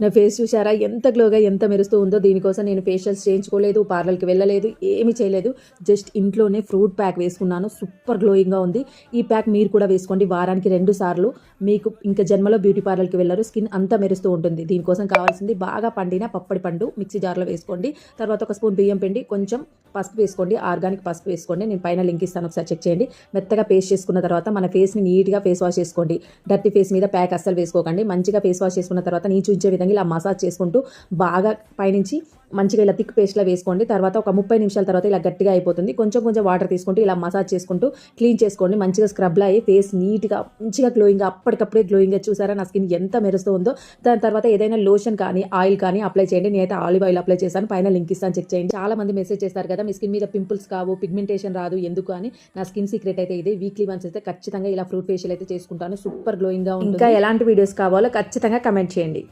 నా ఫేస్ చూసారా ఎంత గ్లోగా ఎంత మెరుస్తూ ఉందో దీనికోసం నేను ఫేషియల్స్ చేయించుకోలేదు పార్లర్కి వెళ్ళలేదు ఏమీ చేయలేదు. జస్ట్ ఇంట్లోనే ఫ్రూట్ ప్యాక్ వేసుకున్నాను. సూపర్ గ్లోయింగ్గా ఉంది. ఈ ప్యాక్ మీరు కూడా వేసుకోండి. వారానికి రెండు సార్లు. మీకు ఇంకా జన్మలో బ్యూటీ పార్లర్కి వెళ్ళరు. స్కిన్ అంతా మెరుస్తూ ఉంటుంది. దీనికోసం కావాల్సింది బాగా పండిన పప్పడి పండు మిక్సీ జార్లో వేసుకోండి. తర్వాత ఒక స్పూన్ బియ్యం పిండి కొంచెం పసుపు వేసుకోండి ఆర్గానిక్ పసుపు వేసుకోండి. నేను పైన లింక్ ఇస్తాను ఒకసారి చెక్ చేయండి. మెత్తగా పేస్ట్ చేసుకున్న తర్వాత మన ఫేస్ని నీట్గా ఫేస్ వాష్ చేసుకోండి. డర్టీ ఫేస్ మీద ప్యాక్ అస్సలు వేసుకోకండి. మంచిగా ఫేస్ వాష్ చేసుకున్న తర్వాత నేను చూపించే విధంగా ఇలా మసాజ్ చేసుకుంటూ బాగా పైనుంచి మంచిగా ఇలా థిక్ పేస్ట్లా వేసుకోండి. తర్వాత ఒక ముప్పై నిమిషాల తర్వాత ఇలా గట్టిగా అయిపోతుంది. కొంచెం కొంచెం వాటర్ తీసుకుంటూ ఇలా మసాజ్ చేసుకుంటూ క్లీన్ చేసుకోండి. మంచిగా స్క్రబ్లా అయ్యి ఫేస్ నీట్గా మంచిగా గ్లోయింగ్గా అప్పటికప్పుడే గ్లోయింగ్గా చూసారా? నా స్కిన్ ఎంత మెరుస్తూ ఉందో. దాని తర్వాత ఏదైనా లోషన్ కానీ ఆయిల్ కానీ అప్లై చేయండి. నేనైతే ఆలివ్ ఆయిల్ అప్లై చేశాను. పైన లింక్ ఇస్తాను చెక్ చేయండి. చాలా మంది మెసేజ్ చేస్తారు కదా మీ స్కిన్ మీద పింపుల్స్ కావు పిగ్మెంటేషన్ రాదు ఎందుకు అని. నా స్కిన్ సీక్రెట్ అయితే ఇదే వీక్లీ వన్స్ అయితే ఖచ్చితంగా ఇలా ఫ్రూట్ ఫేషియల్ అయితే చేసుకుంటాను. సూపర్ గ్లోయింగ్గా ఉంటుంది. ఇంకా ఎలాంటి వీడియోస్ కావాలో ఖచ్చితంగా కమెంట్ చేయండి.